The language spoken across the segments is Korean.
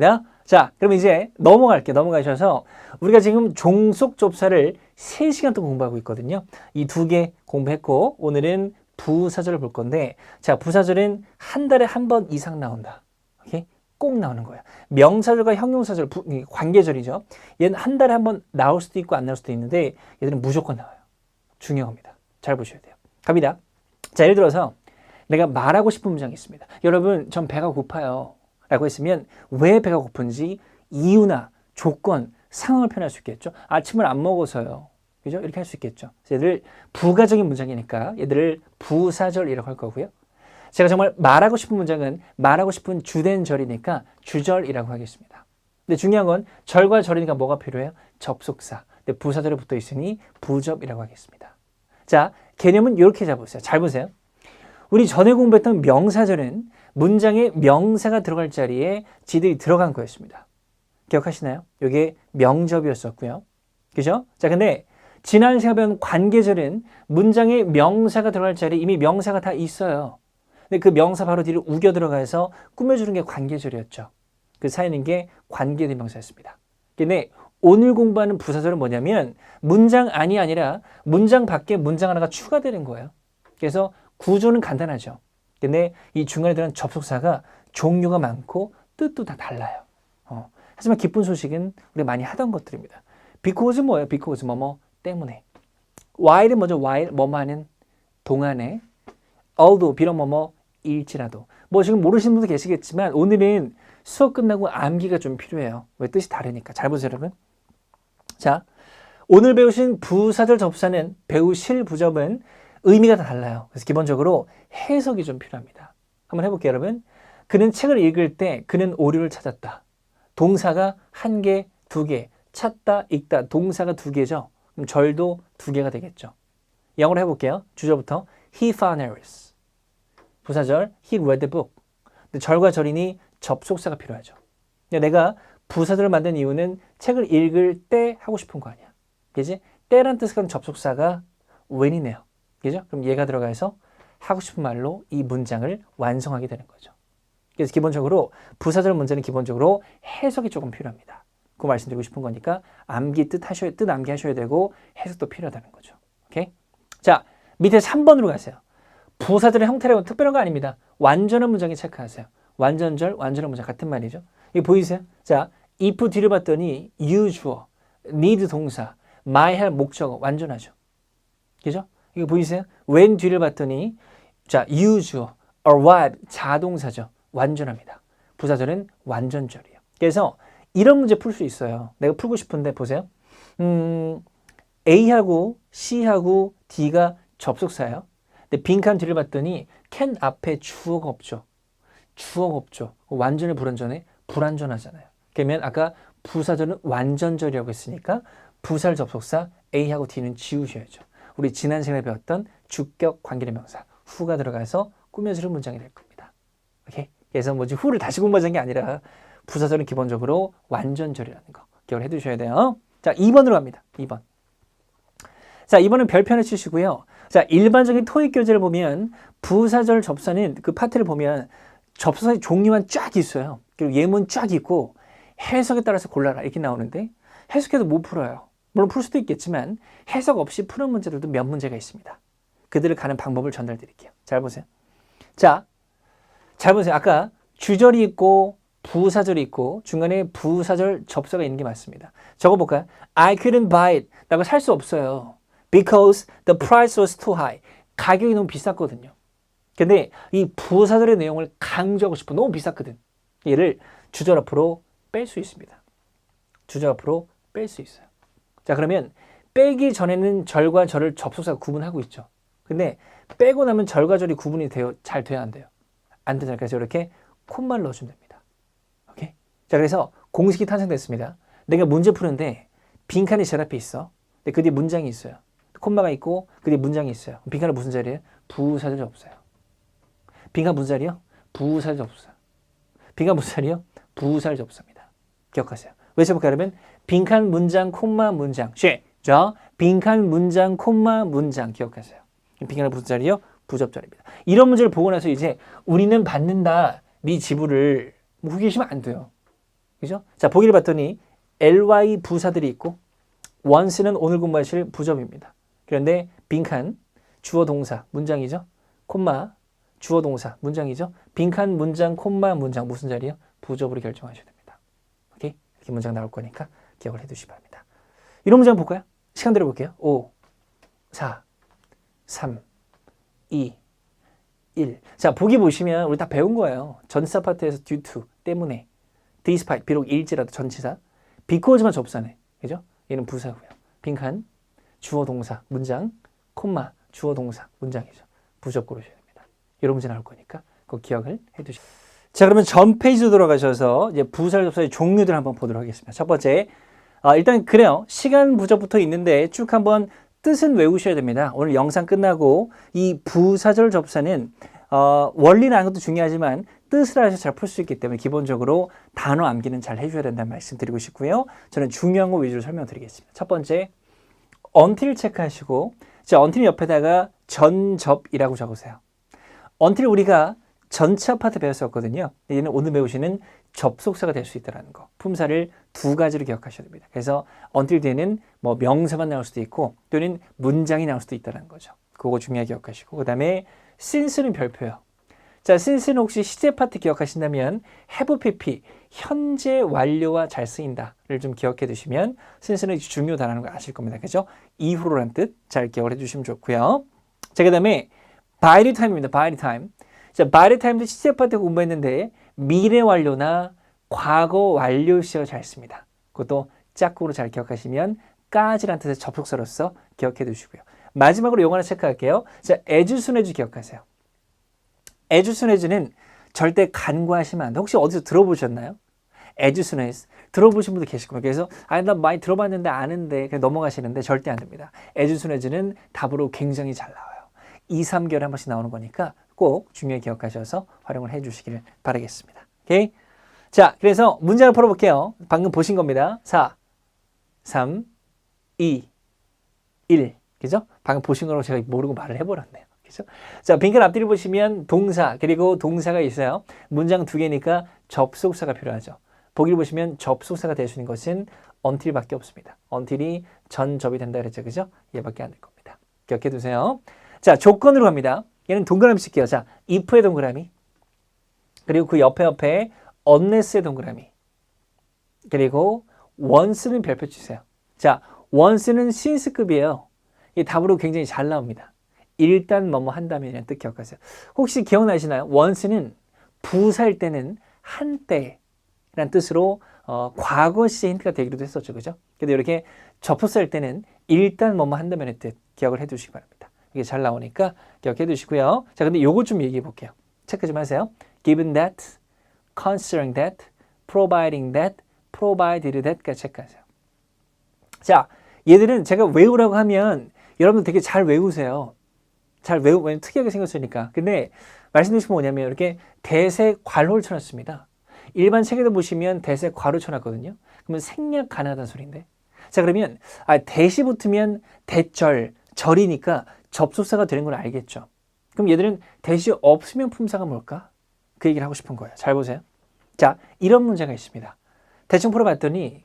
좋습니다. 자, 그럼 이제 넘어갈게요. 넘어가셔서 우리가 지금 종속 접사를 3시간 동안 공부하고 있거든요. 이 두 개 공부했고 오늘은 부사절을 볼 건데 자, 부사절은 한 달에 한 번 이상 나온다. 오케이? 꼭 나오는 거야. 명사절과 형용사절, 부- 이 관계절이죠. 얘는 한 달에 한 번 나올 수도 있고 안 나올 수도 있는데 얘들은 무조건 나와요. 중요합니다. 잘 보셔야 돼요. 갑니다. 자, 예를 들어서 내가 말하고 싶은 문장이 있습니다. 여러분, 전 배가 고파요. 라고 했으면 왜 배가 고픈지 이유나 조건, 상황을 표현할 수 있겠죠. 아침을 안 먹어서요. 그죠? 이렇게 할 수 있겠죠. 얘들 부가적인 문장이니까 얘들을 부사절이라고 할 거고요. 제가 정말 말하고 싶은 문장은 말하고 싶은 주된 절이니까 주절이라고 하겠습니다. 근데 중요한 건 절과 절이니까 뭐가 필요해요? 접속사. 근데 부사절에 붙어 있으니 부접이라고 하겠습니다. 자, 개념은 이렇게 잡으세요. 잘 보세요. 우리 전에 공부했던 명사절은 문장에 명사가 들어갈 자리에 지들이 들어간 거였습니다. 기억하시나요? 이게 명접이었었고요. 그죠? 자, 근데 지난 시간에 관계절은 문장에 명사가 들어갈 자리에 이미 명사가 다 있어요. 근데 그 명사 바로 뒤를 우겨 들어가서 꾸며주는 게 관계절이었죠. 그 사이는 게 관계대명사였습니다. 근데 오늘 공부하는 부사절은 뭐냐면 문장 안이 아니라 문장 밖에 문장 하나가 추가되는 거예요. 그래서 구조는 간단하죠. 근데 이 중간에 들어간 접속사가 종류가 많고 뜻도 다 달라요. 어. 하지만 기쁜 소식은 우리 많이 하던 것들입니다. because 뭐예요? because 뭐뭐 때문에. while은 뭐죠? while 뭐뭐 하는 동안에. although 비록 뭐뭐 일지라도. 뭐 지금 모르시는 분도 계시겠지만 오늘은 수업 끝나고 암기가 좀 필요해요. 왜 뜻이 다르니까. 잘 보세요, 여러분. 자, 오늘 배우신 부사절 접사는 배우실 부접은 의미가 다 달라요. 그래서 기본적으로 해석이 좀 필요합니다. 한번 해볼게요, 여러분. 그는 책을 읽을 때 그는 오류를 찾았다. 동사가 한 개, 두 개, 찾다, 읽다. 동사가 두 개죠. 그럼 절도 두 개가 되겠죠. 영어로 해볼게요. 주절부터 He found errors. 부사절 He read the book. 근데 절과 절이니 접속사가 필요하죠. 내가 부사절을 만든 이유는 책을 읽을 때 하고 싶은 거 아니야. 그지? 때란 가진 접속사가 when이네요. 그죠? 그럼 얘가 들어가서 하고 싶은 말로 이 문장을 완성하게 되는 거죠. 그래서 기본적으로 부사절 문제는 기본적으로 해석이 조금 필요합니다. 그 말씀드리고 싶은 거니까 암기 뜻 하셔야 뜻 암기 하셔야 되고 해석도 필요하다는 거죠. 오케이? 자, 밑에 3번으로 가세요. 부사절의 형태라고는 특별한 거 아닙니다. 완전한 문장에 체크하세요. 완전절, 완전한 문장 같은 말이죠. 이거 보이세요? 자, if 뒤를 봤더니 you 주어, need 동사, my 할 목적어 완전하죠. 그죠? 이거 보이세요? when 뒤를 봤더니 자, you 주어, arrive 자동사죠. 완전합니다. 부사절은 완전절이에요. 그래서 이런 문제 풀 수 있어요. 내가 풀고 싶은데 보세요. 음, A하고 C하고 D가 접속사예요. 근데 빈칸 뒤를 봤더니 can 앞에 주어가 없죠. 주어가 없죠. 완전히 불완전해? 불완전하잖아요. 그러면 아까 부사절은 완전절이라고 했으니까 부사를 접속사 A하고 D는 지우셔야죠. 우리 지난 시간에 배웠던 주격 관계대명사 후가 들어가서 꾸며지는 문장이 될 겁니다. 오케이? 그래서 뭐지 후를 다시 공부하는 게 아니라 부사절은 기본적으로 완전절이라는 거 기억을 해두셔야 돼요. 자, 2번으로 갑니다. 2번. 자, 이번은 별편을 치시고요. 자, 일반적인 토익 교재를 보면 부사절 접사는 그 파트를 보면 접사의 종류만 쫙 있어요. 그리고 예문 쫙 있고 해석에 따라서 골라라 이렇게 나오는데 해석해도 못 풀어요. 물론 풀 수도 있겠지만 해석 없이 푸는 문제들도 몇 문제가 있습니다. 그들을 가는 방법을 전달 드릴게요. 잘 보세요. 자, 잘 보세요. 아까 주절이 있고 부사절이 있고 중간에 부사절 접사가 있는 게 맞습니다. 적어볼까요? I couldn't buy it. 나가 살 수 없어요. Because the price was too high. 가격이 너무 비쌌거든요. 근데 이 부사절의 내용을 강조하고 싶어. 너무 비쌌거든. 얘를 주절 앞으로 뺄 수 있습니다. 주절 앞으로 뺄 수 있어요. 자, 그러면 빼기 전에는 절과 절을 접속사가 구분하고 있죠. 근데 빼고 나면 절과 절이 구분이 돼요. 잘 돼야 안 돼요. 안 되잖아요. 그래서 이렇게 콤마를 넣어주면 됩니다. 오케이? 자, 그래서 공식이 탄생됐습니다. 내가 문제 푸는데 빈칸이 제 앞에 있어. 근데 그 뒤에 문장이 있어요. 콤마가 있고 그 뒤에 문장이 있어요. 빈칸은 무슨 자리예요? 부사절 접사요. 빈칸 무슨 자리요? 부사절 접사. 빈칸 무슨 자리요? 부사절 접사입니다. 기억하세요. 외쳐볼까요, 여러분? 빈칸 문장, 콤마 문장. 쉐. 자, 빈칸 문장, 콤마 문장. 기억하세요. 빈칸은 무슨 자리요? 부접자리입니다. 이런 문제를 보고 나서 이제 우리는 받는다. 네 지불을 뭐 후기시면 안 돼요. 그죠? 자, 보기를 봤더니 ly 부사들이 있고 once는 오늘 공부하실 부접입니다. 그런데 빈칸 주어 동사 문장이죠. 콤마 주어 동사 문장이죠. 빈칸 문장 콤마 문장 무슨 자리요? 부접으로 결정하셔야 됩니다. 오케이? 이렇게 문장 나올 거니까 기억을 해 두시기 바랍니다. 이런 문장 볼까요? 시간 들어볼게요. 5 4 3 2 1. 자, 보기 보시면 우리 다 배운 거예요. 전치사 파트에서 due to 때문에 despite 비록 일지라도 전치사 because만 접사네. 그죠? 얘는 부사고요. 빈칸 주어 동사 문장 콤마 주어 동사 문장이죠. 부접 고르셔야 됩니다. 이런 문제 나올 거니까 그 기억을 해 두시고. 자, 그러면 전 페이지로 돌아가셔서 이제 부사 접사의 종류들 한번 보도록 하겠습니다. 첫 번째. 아, 일단 그래요. 시간 부접부터 있는데 쭉 한번 뜻은 외우셔야 됩니다. 오늘 영상 끝나고 이 부사절 접사는 어, 원리는 아는 것도 중요하지만 뜻을 알아서 잘 풀 수 있기 때문에 기본적으로 단어 암기는 잘 해줘야 된다는 말씀 드리고 싶고요. 저는 중요한 거 위주로 설명드리겠습니다. 첫 번째, until 체크하시고 자, until 옆에다가 전접이라고 적으세요. until 우리가 전차 파트 배웠었거든요. 얘는 오늘 배우시는 접속사가 될 수 있다는 거. 품사를 두 가지로 기억하셔야 됩니다. 그래서 until 뒤에는 뭐 명사만 나올 수도 있고 또는 문장이 나올 수도 있다는 거죠. 그거 중요하게 기억하시고 그 다음에 since는 별표요. 자, since는 혹시 시제 파트 기억하신다면 have pp 현재 완료와 잘 쓰인다를 좀 기억해 두시면 since는 중요하다는 걸 아실 겁니다. 그죠? 이후로란 뜻 잘 기억을 해 주시면 좋고요. 자, 그 다음에 by the time입니다. by the time. 자, by the time도 시제 파트 공부했는데 미래 완료나 과거 완료 시제가 잘 씁니다. 그것도 짝꿍으로 잘 기억하시면 까지란 뜻의 접속사로서 기억해 두시고요. 마지막으로 요거 하나 체크할게요. 자, as 기억하세요. as는 절대 간과하시면 안 돼. 혹시 어디서 들어보셨나요? as 들어보신 분도 계실 겁니다. 그래서 아니 나 많이 들어봤는데 아는데 그냥 넘어가시는데 절대 안 됩니다. as는 답으로 굉장히 잘 나와요. 2, 3개월에 한 번씩 나오는 거니까 꼭 중요히 기억하셔서 활용을 해 주시기를 바라겠습니다. 오케이? 자, 그래서 문제를 풀어볼게요. 방금 보신 겁니다. 4, 3, 2, 1. 그죠? 방금 보신 거로 제가 모르고 말을 해버렸네요. 그죠? 자, 빈칸 앞뒤를 보시면 동사, 그리고 동사가 있어요. 문장 두 개니까 접속사가 필요하죠. 보기를 보시면 접속사가 될 수 있는 것은 until밖에 없습니다. until이 전접이 된다 그랬죠. 그죠? 얘밖에 안 될 겁니다. 기억해 두세요. 자, 조건으로 갑니다. 얘는 동그라미 쓸게요. 자, if의 동그라미. 그리고 그 옆에 옆에 unless의 동그라미. 그리고 once는 별표 치세요. 자, once는 since급이에요. 이 답으로 굉장히 잘 나옵니다. 일단 뭐뭐 한다면이라는 뜻 기억하세요. 혹시 기억나시나요? once는 부사일 때는 한때라는 뜻으로 어, 과거 시제 힌트가 되기도 했었죠. 그죠? 근데 이렇게 접속사일 때는 일단 뭐뭐 한다면의 뜻 기억을 해 두시기 바랍니다. 이게 잘 나오니까 기억해 두시고요. 자, 근데 요거 좀 얘기해 볼게요. 체크 좀 하세요. given that, considering that, providing that, provided that까지 체크하세요. 자, 얘들은 제가 외우라고 하면 여러분들 되게 잘 외우세요. 잘 외우, 왜냐면 특이하게 생겼으니까. 근데 말씀드린 건 뭐냐면 이렇게 대세 괄호를 쳐놨습니다. 일반 책에도 보시면 대세 괄호 쳐놨거든요. 그러면 생략 가능하다는 소리인데. 자, 그러면 아, 대시 붙으면 대절, 절이니까 접속사가 되는 걸 알겠죠. 그럼 얘들은 대시 없으면 품사가 뭘까? 그 얘기를 하고 싶은 거예요. 잘 보세요. 자, 이런 문제가 있습니다. 대충 풀어봤더니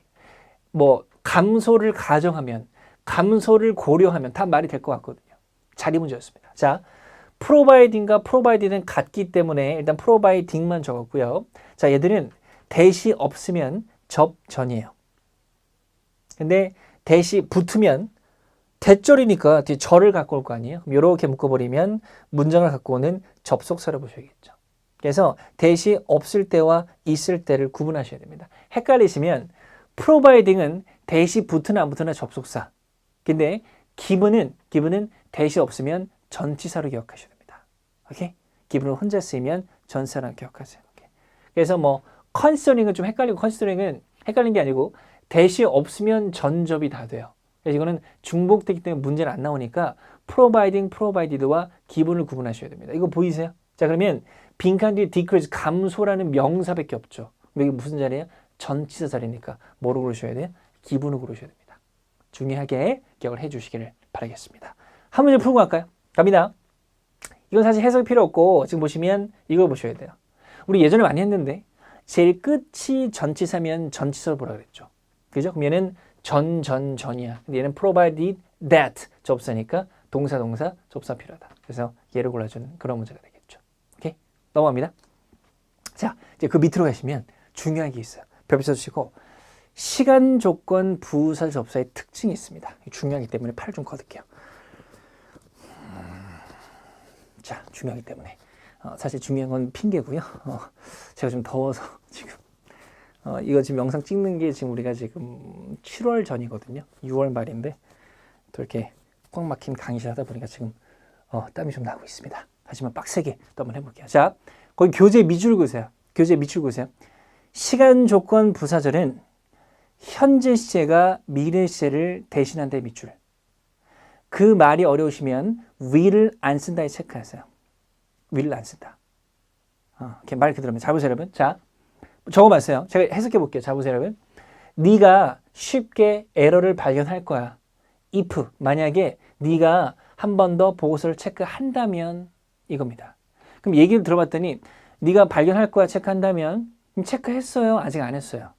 뭐 감소를 가정하면 감소를 고려하면 다 말이 될 것 같거든요. 자리 문제였습니다. 자, providing과 provided는 같기 때문에 일단 providing만 적었고요. 자, 얘들은 대시 없으면 접전이에요. 근데 대시 붙으면 대절이니까 뒤에 절을 갖고 올 거 아니에요? 이렇게 묶어버리면 문장을 갖고 오는 접속사를 보셔야겠죠. 그래서 대시 없을 때와 있을 때를 구분하셔야 됩니다. 헷갈리시면 providing은 대시 붙으나 안 붙으나 접속사. 근데 기분은 기분은 대시 없으면 전치사로 기억하셔야 됩니다. 오케이? 기분은 혼자 쓰이면 전사랑 기억하세요. 오케이? 그래서 뭐 컨시더링은 좀 헷갈리고 컨시더링은 헷갈린 게 아니고 대시 없으면 전접이 다 돼요. 그래서 이거는 중복되기 때문에 문제는 안 나오니까 providing, provided와 기분을 구분하셔야 됩니다. 이거 보이세요? 자 그러면 빈칸 뒤에 decrease 감소라는 명사밖에 없죠. 이게 무슨 자리예요? 전치사 자리니까 뭐로 고르셔야 돼요? 기분을 고르셔야 됩니다. 중요하게 기억을 해 주시기를 바라겠습니다. 한 문제 풀고 갈까요? 갑니다. 이건 사실 해석이 필요 없고 지금 보시면 이걸 보셔야 돼요. 우리 예전에 많이 했는데 제일 끝이 전치사면 전치사로 보라 그랬죠. 그죠? 그럼 얘는 전, 전, 전이야. 근데 얘는 provided that 접사니까 동사, 동사, 접사 필요하다. 그래서 얘를 골라주는 그런 문제가 되겠죠. 넘어갑니다. 자, 이제 그 밑으로 가시면 중요한 게 있어요. 벽에 써주시고 시간 조건 부사 접사의 특징이 있습니다. 중요하기 때문에 팔을 좀 걷을게요. 자, 중요하기 때문에. 어, 사실 중요한 건 핑계고요. 어, 제가 좀 더워서 지금 어, 이거 지금 영상 찍는 게 지금 우리가 지금 7월 전이거든요. 6월 말인데 또 이렇게 꽉 막힌 강의실 하다 보니까 지금 어, 땀이 좀 나고 있습니다. 하지만 빡세게 또 한번 해볼게요. 자, 거기 교재 밑줄 그으세요. 교재 밑줄 그으세요. 시간 조건 부사절은 현재 시제가 미래 시제를 대신한다의 밑줄. 그 말이 어려우시면 will을 안 쓴다에 체크하세요. will을 안 쓴다. 어, 이렇게 말 그대로면 자 보세요 여러분. 자 적어봤어요. 제가 해석해 볼게요. 자 보세요 여러분. 네가 쉽게 에러를 발견할 거야. if 만약에 네가 한 번 더 보고서를 체크한다면 이겁니다. 그럼 얘기를 들어봤더니 네가 발견할 거야 체크한다면 체크했어요 아직 안 했어요.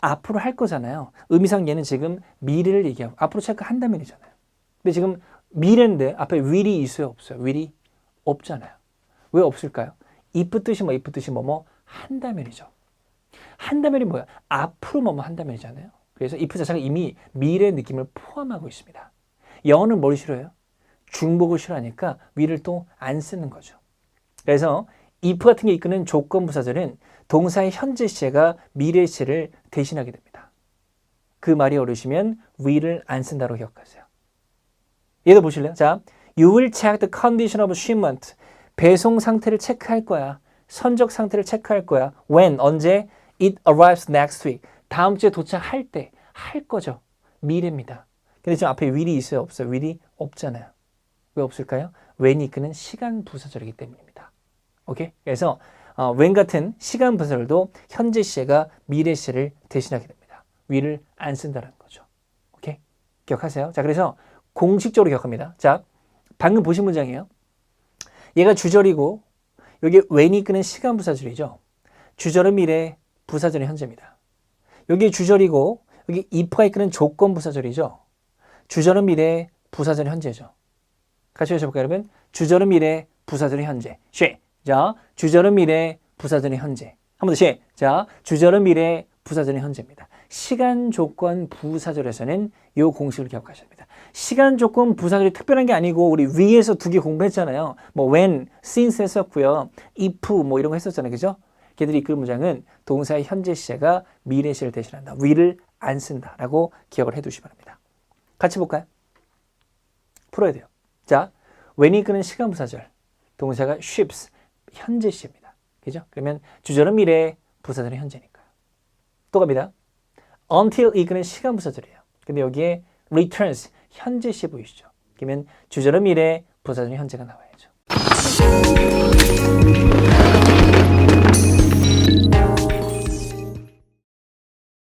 앞으로 할 거잖아요. 의미상 얘는 지금 미래를 얘기하고 앞으로 체크한다면이잖아요. 근데 지금 미래인데 앞에 will이 있어요 없어요? will이 없잖아요. 왜 없을까요? if 뜻이 뭐 if 뜻이 뭐뭐 한다면이죠. 한다면이 뭐야? 앞으로 뭐뭐 한다면이잖아요. 그래서 if 자체가 이미 미래 느낌을 포함하고 있습니다. 영어는 뭘 싫어해요? 중복을 싫어하니까 will을 또안 쓰는 거죠. 그래서 if 같은 게 이끄는 조건 부사절은 동사의 현재 시제가 미래 시제를 대신하게 됩니다. 그 말이 어려우시면 will을 안 쓴다고 기억하세요. 얘도 보실래요? 자, you will check the condition of shipment. 배송 상태를 체크할 거야. 선적 상태를 체크할 거야. when 언제 it arrives next week. 다음 주에 도착할 때 할 거죠. 미래입니다. 근데 지금 앞에 will이 있어요, 없어요? will이 없잖아요. 왜 없을까요? when이 이끄는 시간 부사절이기 때문입니다. 오케이? 그래서 어, 같은 시간 부사절도 현재 시제가 미래 시제를 대신하게 됩니다. will을 안 쓴다는 거죠. 오케이? 기억하세요? 자, 그래서 공식적으로 기억합니다. 자, 방금 보신 문장이에요. 얘가 주절이고 여기 when이 끄는 시간 부사절이죠. 주절은 미래, 부사절은 현재입니다. 여기 주절이고 여기 if가 이끄는 조건 부사절이죠. 주절은 미래, 부사절은 현재죠. 같이 해볼까요, 여러분? 주절은 미래, 부사절은 현재. 쉐. 자, 주절은 미래, 부사절은 현재. 한 번더 쉐. 자, 주절은 미래, 부사절은 현재입니다. 시간 조건 부사절에서는 이 공식을 기억하셔야 됩니다. 시간 조건 부사절이 특별한 게 아니고 우리 위에서 두 개 공부했잖아요. 뭐 when, since 했었고요. if 뭐 이런 거 했었잖아요. 그죠? 걔들이 이끌 문장은 동사의 현재 시제가 미래 시를 대신한다. will을 안 쓴다라고 기억을 해 두시기 바랍니다. 같이 볼까요? 풀어야 돼요. 자, when이 이끄는 시간 부사절. 동사가 ships 현재 시입니다. 그죠? 그러면 주절은 미래, 부사절은 현재니까요. 또 갑니다. until 이끄는 시간 부사절이에요. 근데 여기에 returns 현재 시 보이시죠? 그러면 주절은 미래, 부사절은 현재가 나와야죠.